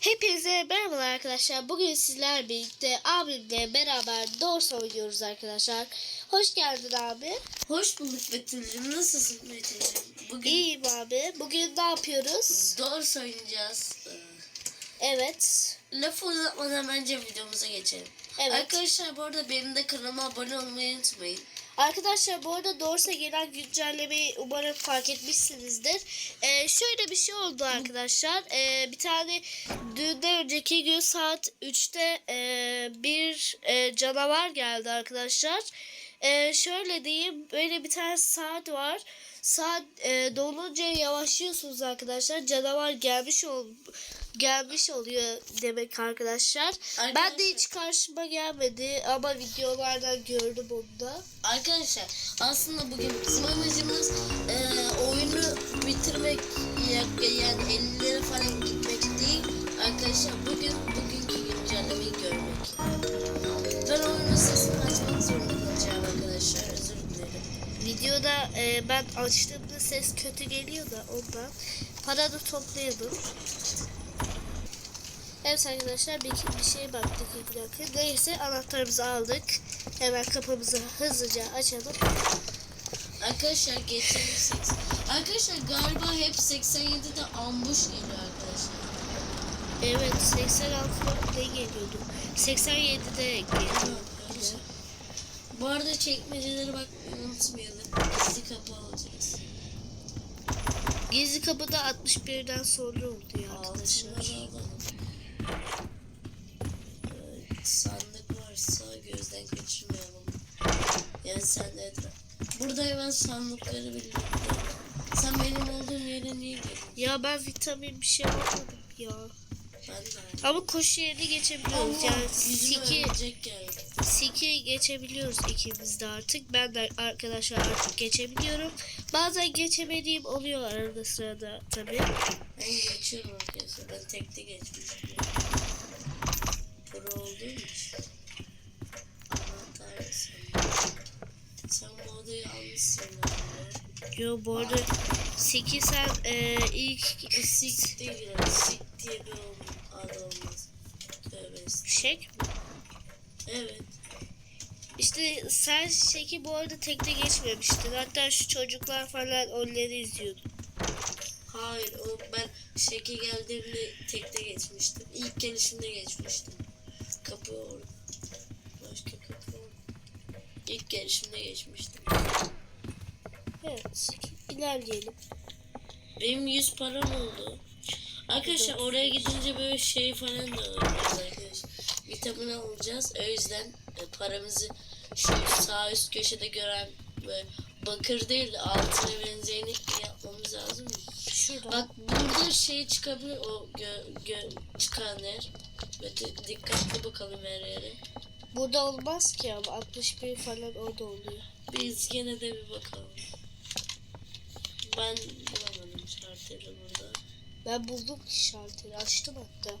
Hepinize merhabalar arkadaşlar. Bugün sizler birlikte abimle beraber Dorsa oynuyoruz arkadaşlar. Hoş geldin abi. Hoş bulduk Betül'cüm. Nasılsın Betül'cüm? Bugün İyiyim abi. Bugün ne yapıyoruz? Doğru oynayacağız. Evet. Lafı uzatmadan bence videomuza geçelim. Evet. Arkadaşlar bu arada benim de kanalıma abone olmayı unutmayın. Arkadaşlar bu arada Dorsa gelen güncellemeyi umarım fark etmişsinizdir. Ee, şöyle bir şey oldu arkadaşlar. Ee, bir tane düğünden önceki gün saat 3'te e, bir e, canavar geldi arkadaşlar. Ee, şöyle diyeyim böyle bir tane saat var. Saat e, dolunca yavaşlıyorsunuz arkadaşlar. Canavar gelmiş ol gelmiş oluyor demek arkadaşlar. Ben de Arkadaşlar- hiç karşıma gelmedi ama videolardan gördüm onu da. Arkadaşlar aslında bugün bizim amacımız e, oyunu bitirmek ya- yani 50'lere falan gitmek değil. Arkadaşlar bugün bugünkü güncellemeyi görmek. Ben oyunun sesini açmak zorunda Videoda e, ben açtığımda ses kötü geliyor da ondan. Para da toplayalım. Evet arkadaşlar bir, bir şey baktık iki dakika. Neyse anahtarımızı aldık. Hemen kapımızı hızlıca açalım. Arkadaşlar geçelim 80. Arkadaşlar galiba hep 87'de ambush geliyor arkadaşlar. Evet 86'da ne geliyordu? 87'de geliyor. Arkadaşlar. Bu arada çekmeceleri bak unutmayalım. Gizli kapı alacağız. Gizli kapıda 61'den sonra oluyor arkadaşlar. Evet, sandık varsa gözden kaçırmayalım. Yani sen de etraf. Burada hemen sandıkları birlikte. Sen benim olduğum yere niye geldin? Ya ben vitamin bir şey almadım ya. Ama koşu yerini geçebiliyoruz. Yani yüzüme siki. Siki geçebiliyoruz ikimiz de artık. Ben de arkadaşlar artık geçebiliyorum. Bazen geçemediğim oluyor arada sırada tabii. Ben geçiyorum arkadaşlar. Ben tekte geçmişim. Pro olduğum için. Anahtar sen. Bu odayı almışsın. Yo bu arada Siki sen e, ilk sik değil yani. Sik diye bir ol- olmaz. Tövbe şey Evet. işte sen Şeki bu arada tekte geçmemiştin. Hatta şu çocuklar falan onları izliyordu. Hayır o ben şeke geldiğimde tekte geçmiştim. İlk gelişimde geçmiştim. Kapı orada. Başka kapı orada. İlk gelişimde geçmiştim. Evet ilerleyelim. Benim 100 param oldu. Arkadaşlar oraya gidince böyle şey falan da alacağız arkadaşlar. Vitamin alacağız. O yüzden e, paramızı şu sağ üst köşede gören böyle bakır değil de altına benzeyeni yapmamız lazım. Şurada. Bak burada şey çıkabilir o gö, gö, çıkan yer. Di- dikkatli bakalım her yere. Burada olmaz ki ama 61 falan orada oluyor. Biz gene de bir bakalım. Ben bulamadım şartları burada. Ben buldum şalteri açtım hatta.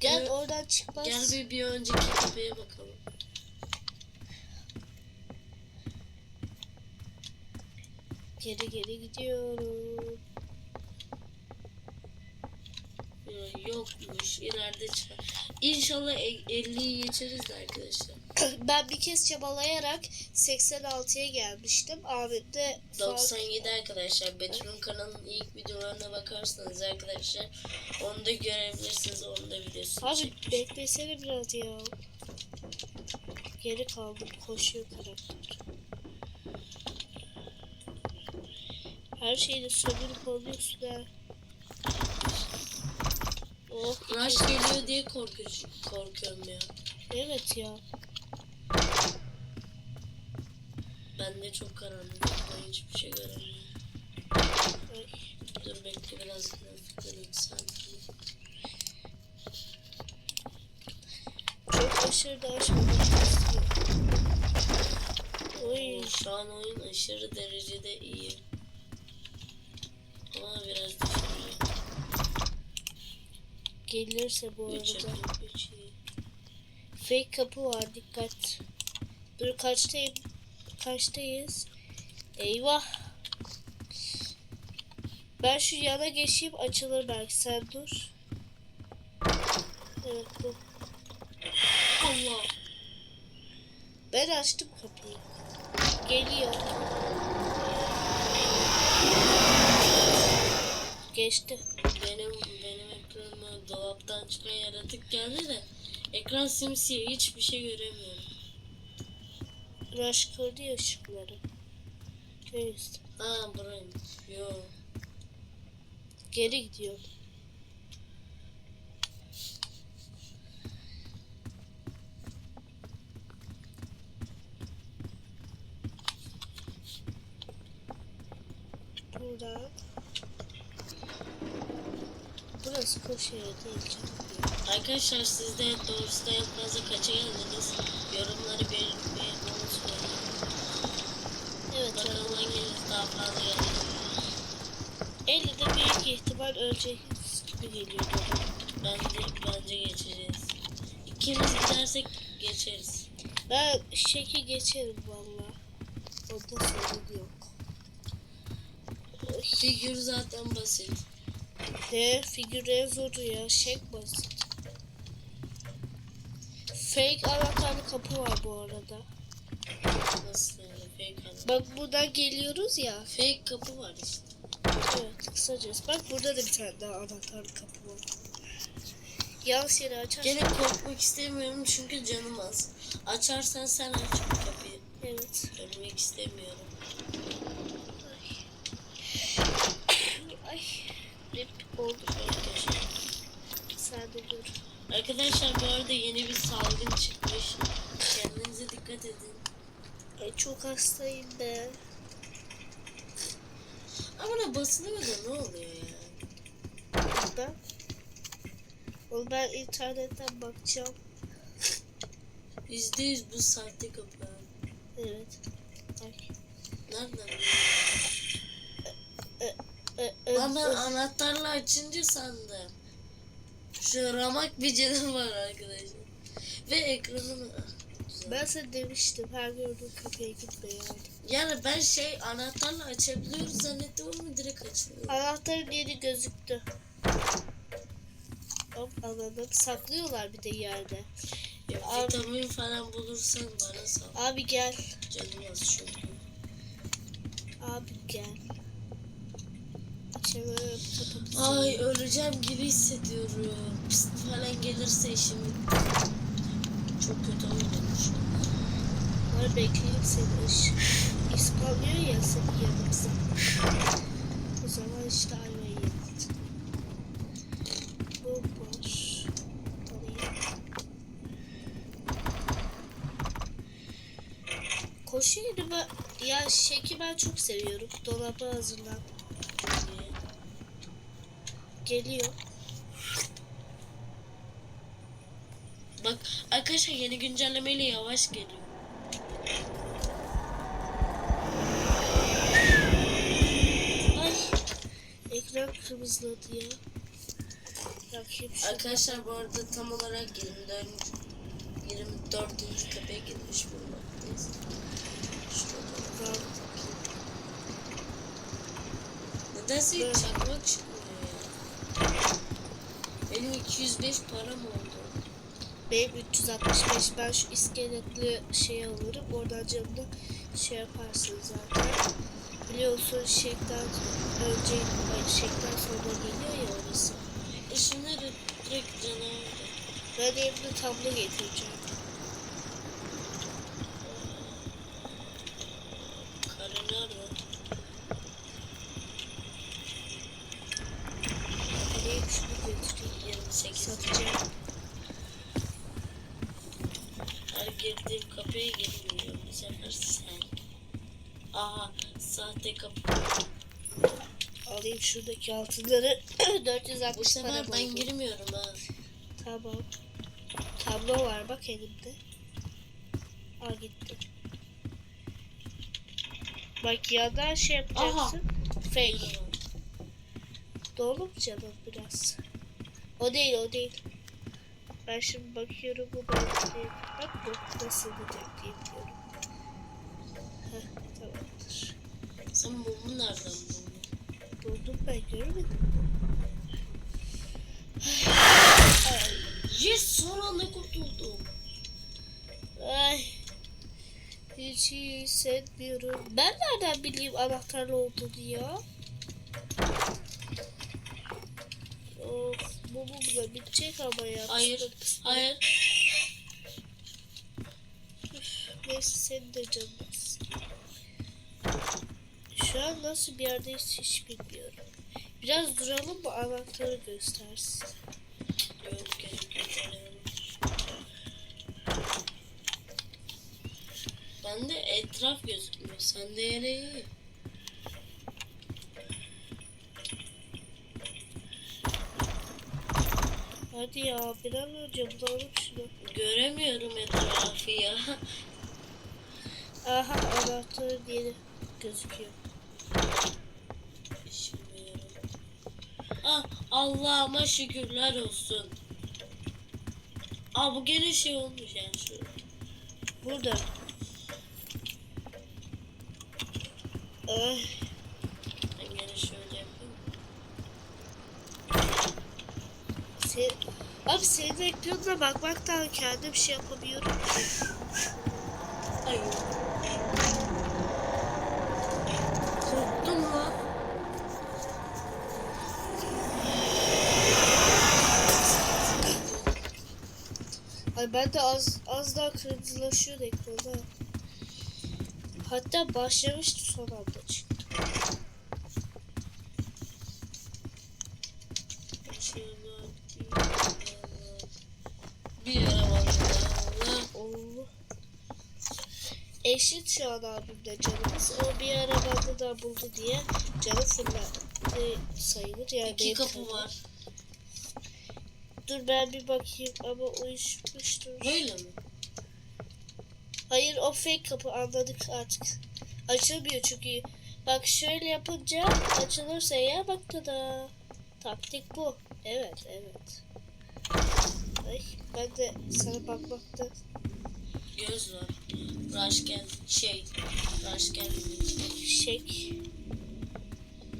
Gel Gel- oradan çıkmaz. Gel bir, bir önceki kapıya bakalım. Geri geri gidiyorum. Yokmuş. ileride çıkar. İnşallah e- 50'yi geçeriz de arkadaşlar. Ben bir kez çabalayarak 86'ya gelmiştim. Ahmet de fark- 97 arkadaşlar. Betül'ün kanalının ilk videolarına bakarsanız arkadaşlar onu da görebilirsiniz. Onu da videosunu Abi çekmiş. beklesene biraz ya. Geri kaldım. Koşuyor karakter. Her şeyde sömürüp oluyorsun ha. Oh, Rush geliyor diye korkuyorum, korkuyorum ya. evet ya. Ben de çok karanlık. Ben hiçbir şey göremiyorum. Dur bekle biraz grafikleri yükselteyim. Çok aşırı da istiyorum. Oy. Şu an oyun aşırı derecede iyi. Ama biraz düşürüyor. Gelirse bu 3 arada. 3 iyi. Fake kapı var dikkat. Dur kaçtayım? Kaçtayız? Eyvah. Ben şu yana geçeyim açılır belki sen dur. Evet bu. Allah. Ben açtım kapıyı. Geliyor. Geçti. Benim benim ekranıma dolaptan çıkan yaratık geldi de ekran simsiyah hiçbir şey göremiyorum. Rush kırdı ya ışıkları. Neyse. Aa burayım. Yo. Geri gidiyor. Buradan. Burası koşu yeri değil canım. Arkadaşlar siz de doğrusu en fazla kaça geldiniz? Yorumları belirtmeyi unutmayın. Bakalım hanginiz daha fazla gelir. 50'de büyük ihtimal öleceğiz gibi geliyor. Bence, bence geçeceğiz. İkimiz gidersek geçeriz. Ben şeki geçerim valla. Onda sorun yok. Figür zaten basit. Ne figür en zoru ya. Şek basit. Fake anahtarlı kapı var bu arada. Nasıl yani fake hani? Bak buradan geliyoruz ya. Fake kapı var işte. Evet kısacası. Bak burada da bir tane daha anahtarlı kapı var. Yanlış yere açarsan. Gene korkmak istemiyorum çünkü canım az. Açarsan sen aç bu kapıyı. Evet. Ölmek istemiyorum. Ay. Rip oldu. De dur. Arkadaşlar bu arada yeni bir salgın çıkmış. Kendinize dikkat edin. Ay çok hastayım be. Ama da ne oluyor ya? Ben. Oğlum ben internetten bakacağım. Yüzde yüz bu sahte kapı. Evet. Ay. Nereden? E, e, Lan ben e, anahtarla açınca sandım. Şu ramak bir canım var arkadaşlar. Ve ekranım... Ben sana demiştim her gördüğün kapıya gitme yani. Yani ben şey anahtarla açabiliyoruz zannettim ama direkt açılıyor. Anahtarın yeri gözüktü. Hop alalım. Saklıyorlar bir de yerde. Ya, Abi- vitamin falan bulursan bana sal. Abi gel. Canım az çünkü. Abi gel. Kapatıcı. Ay öleceğim gibi hissediyorum. Pist falan gelirse işim bitti. Çok kötü oynamış. Var bekleyeyim seni. Iş. İspanyol ya senin yanımıza. O zaman işte ayvayı yedik. Bu yürüme. Ya şeki ben çok seviyorum. Dolaba hazırlan. Geliyor. Bak arkadaşlar yeni güncellemeyle yavaş geliyor. Ay. Ekran kırmızıladı ya. Arkadaşlar bu arada tam olarak 24. 24. kapıya girmiş bulunmaktayız. Şurada. Nedense hiç çakmak çıkmıyor ya. Benim 205 param oldu. Benim 365 ben şu iskeletli şey alırım. Oradan canını şey yaparsın zaten. Biliyorsun şekten önce ay, şekten sonra geliyor ya orası. E de direkt canavar. Ben evde tablo getireceğim. 206'ları 460 Bu ben girmiyorum ha. Tamam. Tablo var bak elimde. Al gitti. Bak ya da şey yapacaksın. Aha. Fail. Dolu mu canım biraz? O değil o değil. Ben şimdi bakıyorum bu belki bak bu nasıl detekt diyorum. Heh, tamamdır. Sen mumu nereden buldun? buldum ben görmedim. yes son anda kurtuldum. Ay. Hiç iyi hissetmiyorum. Ben nereden bileyim anahtarlı olduğunu ya? Of mumum da bitecek ama ya. Hayır. Hayır. Neyse senin de canım. Şu an nasıl bir yerdeyiz hiç bilmiyorum. Biraz duralım mı anahtarı göstersin. Yok yok. Bende etraf gözükmüyor. Sende yere iyi. Hadi ya bir an önce bulalım şunu. Göremiyorum etrafı ya. Aha anahtarı diye gözüküyor. Allah'ıma şükürler olsun. Aa bu gene şey olmuş yani şu. Burada. Ay, Ben gene şöyle yapayım. sen, abi senin ekranına bakmaktan kendim şey yapamıyorum. Ay. Korktum lan. Ay ben de az az daha kırmızılaşıyor ekranda. Hatta başlamıştı son anda çıktı. Bir yere bak. Oo. Eşit şu an abimde canımız. O bir ara bende de buldu diye canı fırlattı sayılır. Yani İki kapı var. Dur ben bir bakayım ama uyuşmuştur. Böyle mi? Hayır o fake kapı anladık artık. Açılmıyor çünkü. Bak şöyle yapınca açılırsa ya bak da da. Taktik bu. Evet evet. Ay, ben de sana bakmakta Göz var. Raşken şey. Raşken şey. şek.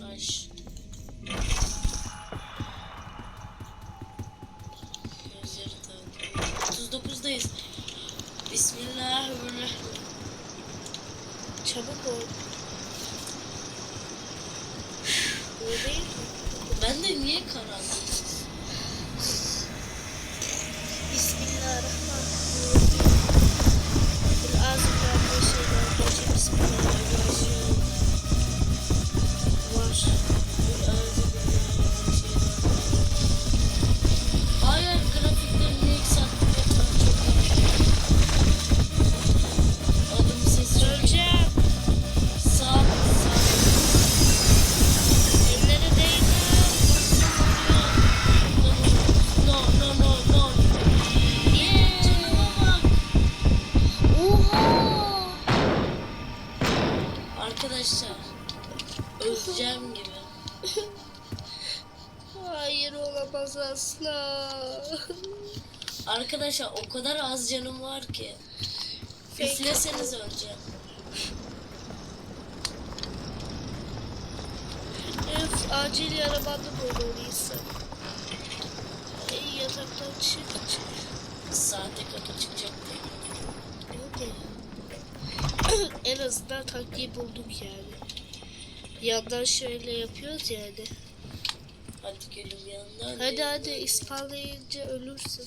Raş. Bismillahirrahmanirrahim. Çabuk ol. Öyle değil mi? Ben de niye karanlık? Arkadaşlar o kadar az canım var ki. Üfleseniz öleceğim. Öf acil yara bandı bulmalıysa. Ey yataktan çık çık. Saate kapı çıkacak en azından taktiği bulduk yani. Yandan şöyle yapıyoruz yani. Hadi gülüm yandan. Hadi hadi ispallayınca ölürsün.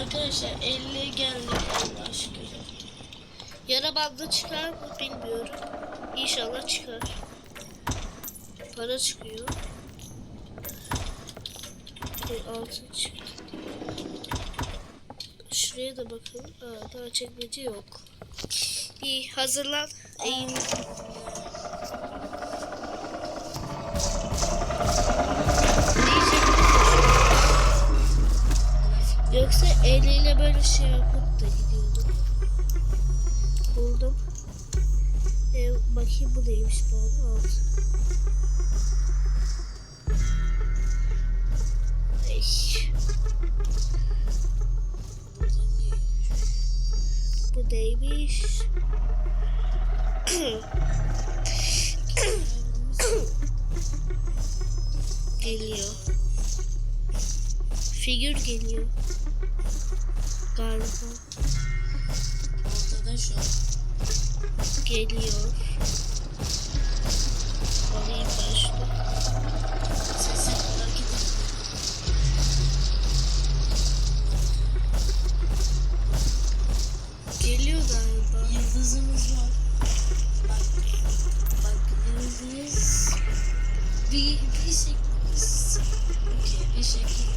Arkadaşlar 50 geldik Allah şükür. Yara bandı çıkar mı bilmiyorum. İnşallah çıkar. Para çıkıyor. E, altın çıktı. Şuraya da bakalım. Aa, daha çekmece yok. İyi hazırlan. İyi. Böyle şey yapıp da gidiyordum. Buldum. E, bakayım bu neymiş bari. Alt. Ay. Bu neymiş? Geliyor. Figür geliyor. Galiba. Ortada şu. Geliyor. Alayım ben. Sesi hareket. Geliyor galiba. Yıldızımız var. Bak. Bak yıldız. Bir, bir şekil. Okey bir şekil.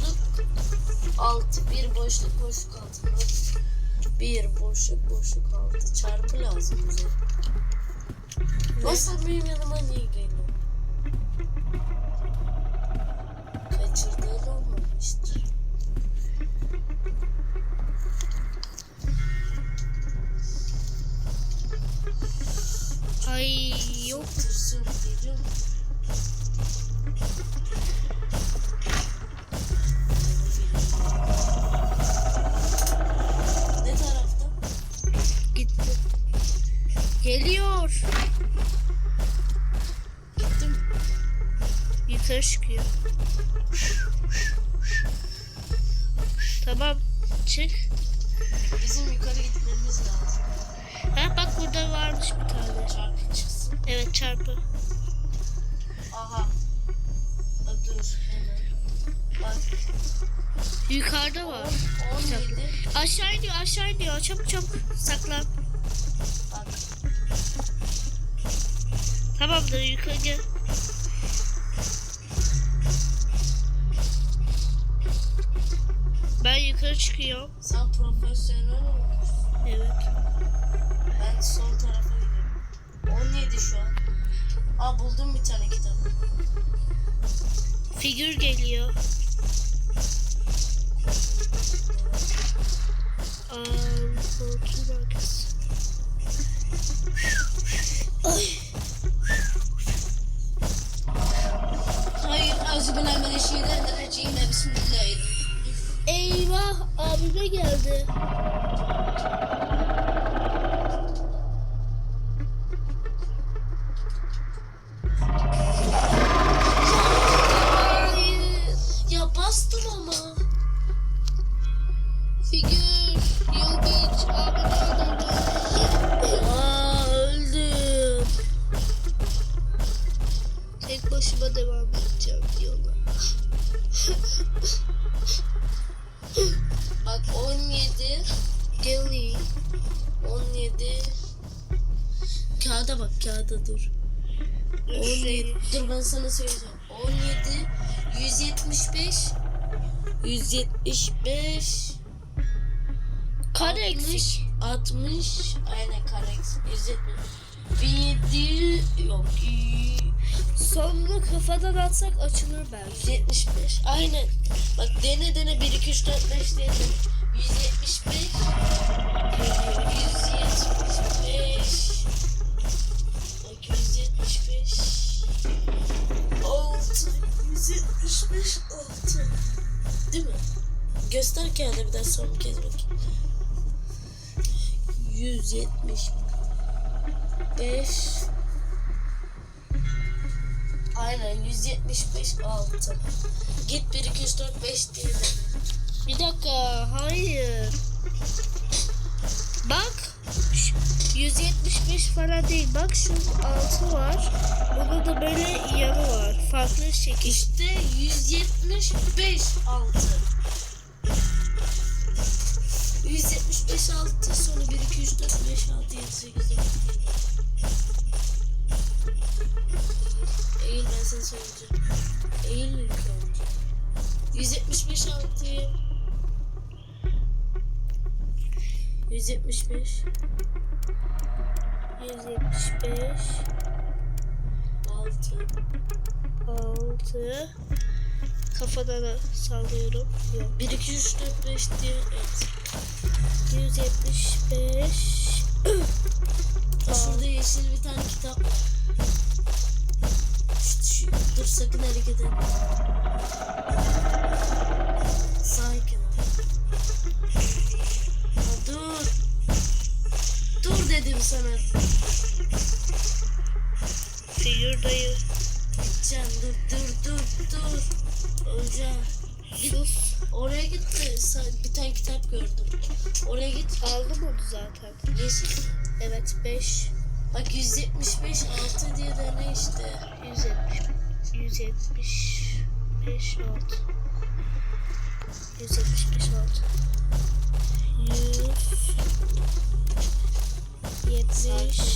Boşluk altı. Bir boşluk boşluk altı. Bir boşluk boşluk altı. Çarpı lazım bize. Nasıl benim yanıma niye geliyor? Kaçırdığın olmamıştır. Ay yok. Tırsın geliyor mu? Gittim. Yukarı çıkıyor. Tamam. Çık. Bizim yukarı gitmemiz lazım. Ha bak burada varmış bir tane. Çarpı çıksın. Evet çarpı. Aha. Aa, dur. Bak Yukarıda var. 17. Aşağı iniyor aşağı iniyor. Çabuk çabuk saklan. Bak Tamamdır yukarı. Ben yukarı çıkıyorum. sen profesyonel olmuşsun. Evet. Ben sol tarafa gidiyorum. 17 şu an. Aa buldum bir tane kitap. Figür geliyor. Figür. Yılgıç abimi öldürdü. Aa öldüm. Tek başıma devam edeceğim diyorlar. Bak 17. Gelly. 17. Kağıda bak kağıda dur. 17. Dur ben sana söyleyeceğim. 17. 175. 175. Kare 60, eksik. 60. Aynen kare eksik. 170. 17. Yok. Sonunu kafadan atsak açılır belki. 175. Aynen. Bak dene dene 1 2 3 4 5 diye. 175. 175. Bak 175. 6. 175 6. Değil mi? Göster kağıda bir daha son bir kez bakayım. 175 Aynen 175 6. Git 1 2 3 4 5 diye. Bir dakika, hayır. Bak, ş- 175 falan değil. Bak şu altı var. Bunun da böyle yanı var. Farklı şekil. İşte 175 6. 175 6 sonra 1 2 3 4 5 6 7 8 9 Eğil ben sana söyleyeceğim. Eğil ilk önce. 175 6'yı 175 175 6 6 Kafadan da sallıyorum. Yok. 1 2 3 4 5 diye evet. 175 Aa, Şurada yeşil bir tane kitap dur sakın hareket etme. Sakin ol. Dur. Dur dedim sana. figür dayı Can dur dur. Sus. Oraya git de bir tane kitap gördüm. Oraya git. Aldım onu zaten. Yeşil. Evet 5 Bak 175 6 diye dene işte. 170 175 6 175 6 100